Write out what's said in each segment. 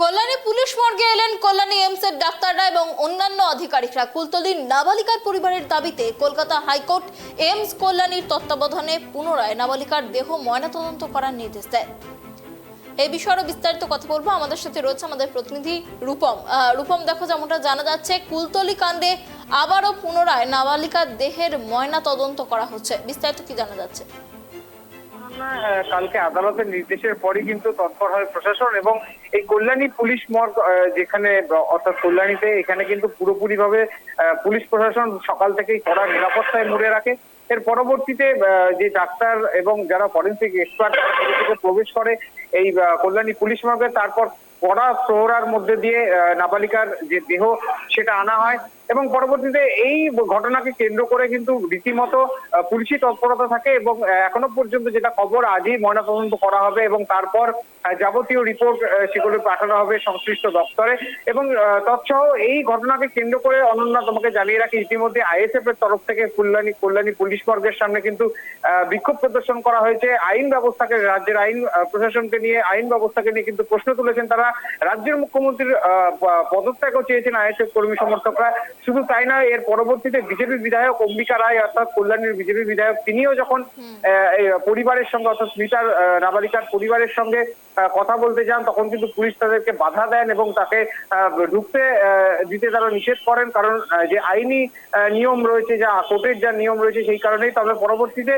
Kalyani police মর্গে এলেন কল্যাণী এমসের ডাক্তাররা এবং অন্যান্য আধিকারিকরা। কুলতলির নাবালিকার পরিবারের দাবিতে কলকাতা হাইকোর্ট এমস কল্যাণীর তত্ত্বাবধানে পুনরায় নাবালিকার দেহ ময়নাতদন্ত করার নির্দেশ দেয়। এই বিষয়ে বিস্তারিত কথা বলব। আমাদের সাথে রয়েছে আমাদের প্রতিনিধি রূপম। রূপম, দেখো যেমনটা জানা যাচ্ছে, কুলতলি কাণ্ডে আবারও পুনরায় নাবালিকার দেহের ময়না তদন্ত করা হচ্ছে। বিস্তারিত কি জানা যাচ্ছে? কালকে আদালতের নির্দেশের পরই কিন্তু তৎপর হয় প্রশাসন এবং এই কল্যাণী পুলিশ মর্গ যেখানে, অর্থাৎ কল্যাণীতে এখানে কিন্তু পুরোপুরি ভাবে পুলিশ প্রশাসন সকাল থেকেই কড়া নিরাপত্তায় মুড়ে রাখে। এর পরবর্তীতে যে ডাক্তার এবং যারা ফরেন্সিক এক্সপার্ট প্রবেশ করে এই কল্যাণী পুলিশ মর্গে, তারপর কড়া প্রহরার মধ্যে দিয়ে নাবালিকার যে দেহ সেটা আনা হয় এবং পরবর্তীতে এই ঘটনাকে কেন্দ্র করে কিন্তু রীতিমতো পুলিশি তৎপরতা থাকে এবং এখনও পর্যন্ত যেটা খবর আজই ময়নাতদন্ত করা হবে এবং তারপর যাবতীয় রিপোর্ট সেগুলো পাঠানো হবে সংশ্লিষ্ট দপ্তরে এবং তৎসহ এই ঘটনাকে কেন্দ্র করে অনন্যা তোমাকে জানিয়ে রাখি, ইতিমধ্যে আইএসএফ এর তরফ থেকে কল্যাণী কল্যাণী পুলিশ বর্গের সামনে কিন্তু বিক্ষোভ প্রদর্শন করা হয়েছে। আইন ব্যবস্থাকে, রাজ্যের আইন প্রশাসনকে নিয়ে, আইন ব্যবস্থাকে নিয়ে কিন্তু প্রশ্ন তুলেছেন তারা। রাজ্যের মুখ্যমন্ত্রীর পদত্যাগও চেয়েছেন আইএসএফ কর্মী সমর্থকরা। শুধু তাই নয় এর পরবর্তীতে বিজেপি বিধায়ক অম্বিকা রায় অর্থাৎ কল্যাণীর বিজেপি বিধায়ক তিনিও যখন পরিবারের সঙ্গে অর্থাৎ স্মিতার নাবালিকার পরিবারের সঙ্গে কথা বলতে যান তখন কিন্তু পুলিশ তাদেরকে বাধা দেন এবং তাকে আহ, ঢুকতে আহ, দিতে তারা নিষেধ করেন। কারণ যে আইনি আহ, নিয়ম রয়েছে যা কোর্টের যা নিয়ম রয়েছে সেই কারণেই তবে পরবর্তীতে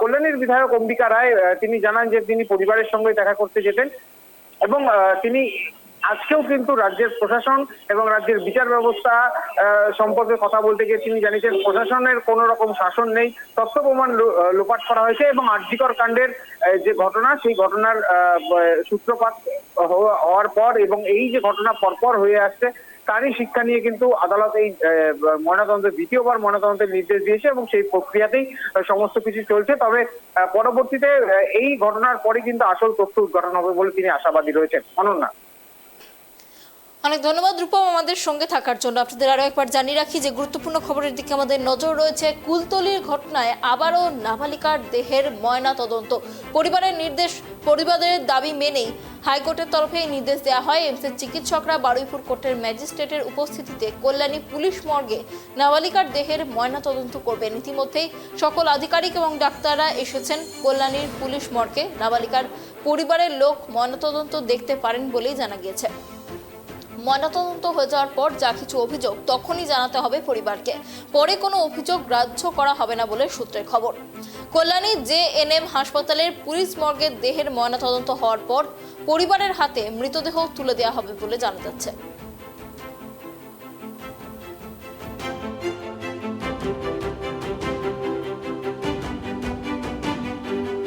কল্যাণীর বিধায়ক অম্বিকা রায় তিনি জানান যে তিনি পরিবারের সঙ্গে দেখা করতে যেতেন। এবং তিনি আজকেও কিন্তু রাজ্যের প্রশাসন এবং রাজ্যের বিচার ব্যবস্থা সম্পর্কে কথা বলতে গিয়ে তিনি জানিয়েছেন, প্রশাসনের কোনো রকম শাসন নেই, তথ্য প্রমাণ লোপাট করা হয়েছে এবং আর্যিকর কাণ্ডের যে ঘটনা, সেই ঘটনার সূত্রপাত হওয়া- হওয়ার পর এবং এই যে ঘটনা পরপর হয়ে আসছে তারই শিক্ষা নিয়ে কিন্তু আদালত এই ময়নাতদন্তের, দ্বিতীয়বার ময়নাতদন্তের নির্দেশ দিয়েছে এবং সেই প্রক্রিয়াতেই সমস্ত কিছু চলছে। তবে পরবর্তীতে এই ঘটনার পরে কিন্তু আসল তথ্য উদ্ঘাটন হবে বলে তিনি আশাবাদী রয়েছেন। অনন্যা। অনেক ধন্যবাদ রূপম আমাদের সঙ্গে থাকার জন্য। আপনাদের আরও একবার জানিয়ে রাখি যে গুরুত্বপূর্ণ খবরের দিকে আমাদের নজর রয়েছে। কুলতলির ঘটনায় আবারও নাবালিকার দেহের ময়না তদন্ত। পরিবারের নির্দেশ, পরিবারের দাবি মেনেই হাইকোর্টের তরফে এই নির্দেশ দেওয়া হয়। এমসের চিকিৎসকরা বারুইপুর কোর্টের ম্যাজিস্ট্রেটের উপস্থিতিতে কল্যাণী পুলিশ মর্গে নাবালিকার দেহের ময়না তদন্ত করবেন। ইতিমধ্যেই সকল আধিকারিক এবং ডাক্তাররা এসেছেন কল্যাণীর পুলিশ মর্গে। নাবালিকার পরিবারের লোক ময়নাতদন্ত দেখতে পারেন বলেই জানা গিয়েছে। ময়নাতদন্ত হয়ে যাওয়ার পর যা কিছু অভিযোগ, তখনই জানাতে হবে পরিবারকে। পরে কোনো অভিযোগ গ্রাহ্য করা হবে না বলে সূত্রের খবর। কল্যাণী জে এন এম হাসপাতালের পুলিশ মর্গের দেহের ময়নাতদন্ত হওয়ার পর পরিবারের হাতে মৃতদেহ তুলে দেওয়া হবে বলে জানা যাচ্ছে।